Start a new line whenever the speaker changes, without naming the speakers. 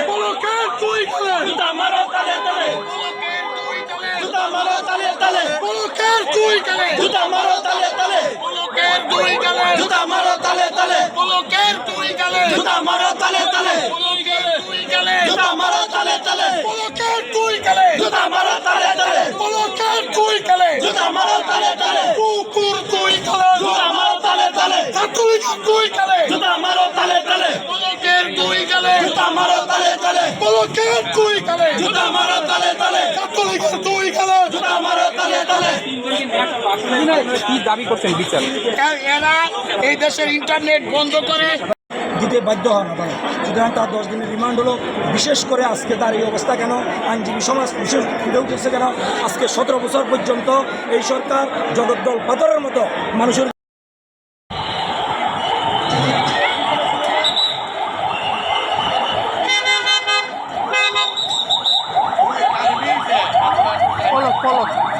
পলকের দুই গালে পলকের দুই গালে পলকের দুই গালে পলকের দুই গালে পলকের দুই গালে পলকের দুই গালে পলকের দুই গালে কুকুর দুই গালে ছাত্রলীগ দুই গালে। পলকের দুই গালে। পলকের দুই গালে। ছাত্রলীগের দুই গালে।
কি দাবি করছেন বিচার
এরা এই দেশের ইন্টারনেট বন্ধ করে।
দিতে বাধ্য হন আদালত সুতরাং তার দশ দিনের রিমান্ড হলো। বিশেষ করে আজকে তার এই অবস্থা কেন? আইনজীবী সমাজ বিশেষ ফুটে উঠেছে কেন? আজকে সতেরো বছর পর্যন্ত এই সরকার জগদ্দল পাথরের মতো মানুষের 脱了